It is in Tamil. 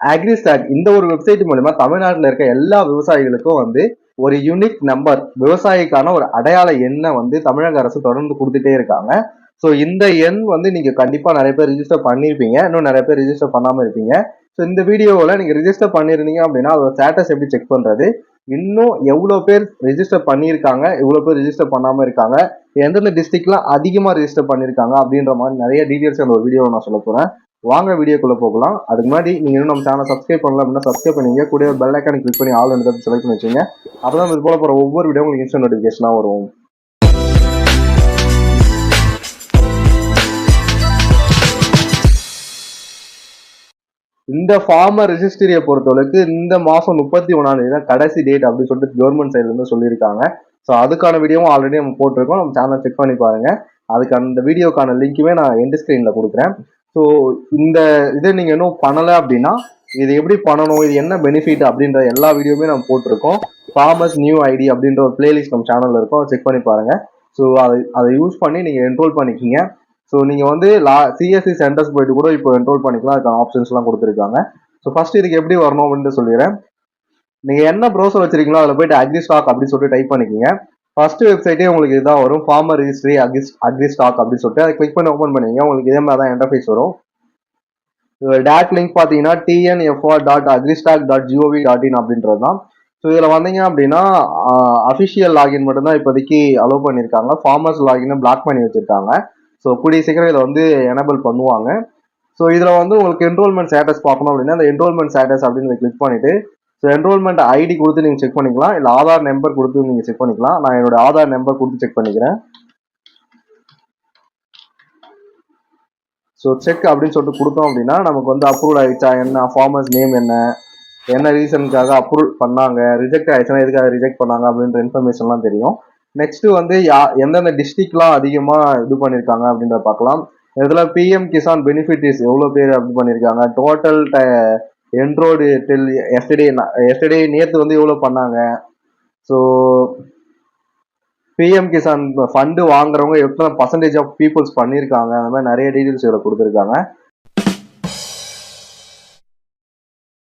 அக்ரிஸ்டாக் இந்த ஒரு வெப்சைட் மூலமா தமிழ்நாட்டில் இருக்க எல்லா விவசாயிகளுக்கும் வந்து ஒரு யூனிக் நம்பர் விவசாயிக்கான ஒரு அடையாள எண்ணை வந்து தமிழக அரசு தொடர்ந்து கொடுத்துட்டே இருக்காங்க. ஸோ இந்த எண் வந்து நீங்க கண்டிப்பா நிறைய பேர் ரிஜிஸ்டர் பண்ணியிருப்பீங்க இன்னும் நிறைய பேர் ரிஜிஸ்டர் பண்ணாம இருப்பீங்க. ஸோ இந்த வீடியோவில் நீங்க ரிஜிஸ்டர் பண்ணியிருந்தீங்க அப்படின்னா அதோட ஸ்டேட்டஸ் எப்படி செக் பண்றது? இன்னும் எவ்வளோ பேர் ரிஜிஸ்டர் பண்ணியிருக்காங்க? எவ்வளோ பேர் ரிஜிஸ்டர் பண்ணாம இருக்காங்க? எந்தெந்த டிஸ்ட்ரிக்ட்லாம் அதிகமாக ரிஜிஸ்டர் பண்ணியிருக்காங்க? அப்படின்ற மாதிரி நிறைய டீட்டெயில்ஸ் அந்த ஒரு வீடியோவில் நான் சொல்ல போகிறேன் வாங்க வீடியோக்குள்ளே போகலாம். அதுக்கு முன்னாடி நீங்கள் இன்னும் நம்ம சேனல் சப்ஸ்கிரைப் பண்ணல அப்படின்னா சப்ஸ்கிரைப் பண்ணீங்க கூட பெல் ஐக்கான கிளிக் பண்ணி ஆல் வந்து செலக்ட் பண்ணி வச்சுங்க அப்பதான் இது போல போகிற ஒவ்வொரு வீடியோ உங்களுக்கு இன்ஸ்டன்ட் நோட்டிஃபிகேஷனா வரும். இந்த ஃபார்மர் ரெஜிஸ்ட்ரியை பொறுத்தவரைக்கு இந்த மாதம் முப்பத்தி ஒன்றாம் தேதி தான் கடைசி டேட் அப்படின்னு சொல்லிட்டு கவர்மெண்ட் சைட்லேருந்து சொல்லியிருக்காங்க. ஸோ அதுக்கான வீடியோவும் ஆல்ரெடி நம்ம போட்டிருக்கோம். நம்ம சேனல் செக் பண்ணி பாருங்கள் அதுக்கு அந்த வீடியோக்கான லிங்க்குமே நான் எண்ட் ஸ்க்ரீன்ல கொடுக்குறேன். ஸோ இந்த இதை நீங்கள் இன்னும் பண்ணலை அப்படின்னா இது எப்படி பண்ணணும் இது என்ன பெனிஃபிட் அப்படின்ற எல்லா வீடியோவுமே நம்ம போட்டிருக்கோம். ஃபார்மர்ஸ் நியூ ஐடி அப்படின்ற ஒரு பிளேலிஸ்ட் நம்ம சேனலில் இருக்கும். செக் பண்ணி பாருங்கள் ஸோ அதை அதை யூஸ் பண்ணி நீங்கள் என்ரோல் பண்ணிக்கிங்க. ஸோ நீங்கள் வந்து லா சிஎஸ்சி சென்டர்ஸ் போயிட்டு கூட இப்போ என்ரோல் பண்ணிக்கலாம். அதுக்கான ஆப்ஷன்ஸ்லாம் கொடுத்துருக்காங்க. ஸோ ஃபர்ஸ்ட் இதுக்கு எப்படி வரணும் அப்படின்ட்டு சொல்லிடுறேன். நீங்கள் என்ன ப்ரௌசர் வச்சிருக்கீங்களோ அதில் போயிட்டு அக்ரி ஸ்டாக் அப்படின்னு சொல்லிட்டு டைப் பண்ணிக்கிங்க. ஃபர்ஸ்ட் வெப்சைட்டே உங்களுக்கு இதுதான் வரும். Farmer registry agri agri stack அப்படின்னு சொல்லிட்டு அதை கிளிக் பண்ணி ஓப்பன் பண்ணீங்க. உங்களுக்கு இதே மாதிரி தான் இன்டர்ஃபேஸ் வரும் டேட் லிங்க் பார்த்தீங்கன்னா TNFR dot agristack dot G O V dot in அப்படின்றது தான் ஸோ இதில் வந்தீங்க அப்படின்னா அஃபிஷியல் லாகின் மட்டும்தான் இப்போதைக்கு அலோவ் பண்ணியிருக்காங்க. ஃபார்மர்ஸ் லாகினை பிளாக் பண்ணி வச்சுருக்காங்க. ஸோ கூடிய சீக்கிரம் இதை வந்து எனபிள் பண்ணுவாங்க. ஸோ இதில் வந்து உங்களுக்கு என்ரோல்மெண்ட் ஸ்டேட்டஸ் பார்க்கணும் அப்படின்னா அந்த என்ரோல்மெண்ட் ஸ்டேட்டஸ் அப்படின்னு கிளிக் பண்ணிட்டு ஸோ என்ரோல்மெண்ட் ஐடி கொடுத்து நீங்கள் செக் பண்ணிக்கலாம். இல்லை ஆதார் நம்பர் கொடுத்து நீங்கள் செக் பண்ணிக்கலாம். நான் என்னோட ஆதார் நம்பர் கொடுத்து செக் பண்ணிக்கிறேன். ஸோ செக் அப்படின்னு சொல்லிட்டு கொடுத்தோம் அப்படின்னா நமக்கு வந்து அப்ரூவல் ஆகிடுச்சா என்ன? ஃபார்மர்ஸ் நேம் என்ன? என்ன ரீசனுக்காக அப்ரூவ் பண்ணாங்க? ரிஜெக்ட் ஆயிடுச்சுன்னா எதுக்காக ரிஜெக்ட் பண்ணாங்க? அப்படின்ற இன்ஃபர்மேஷன்லாம் தெரியும். நெக்ஸ்ட் வந்து யா எந்தெந்த டிஸ்ட்ரிக்ட்லாம் அதிகமாக இது பண்ணியிருக்காங்க அப்படின்றத பார்க்கலாம். இதில் பிஎம் கிசான் பெனிஃபிட்ஸ் எவ்வளோ பேர் அப்படி பண்ணியிருக்காங்க டோட்டல் என்ரோடு டெல் எஸ்டே எஸ்டே நேற்று வந்து எவ்வளோ பண்ணாங்க? ஸோ பிஎம் கிசான் ஃபண்டு வாங்குறவங்க எத்தனை பர்சன்டேஜ் ஆஃப் பீப்புள்ஸ் பண்ணியிருக்காங்க அந்த மாதிரி நிறைய டீட்டெயில்ஸ் இதில் கொடுத்துருக்காங்க.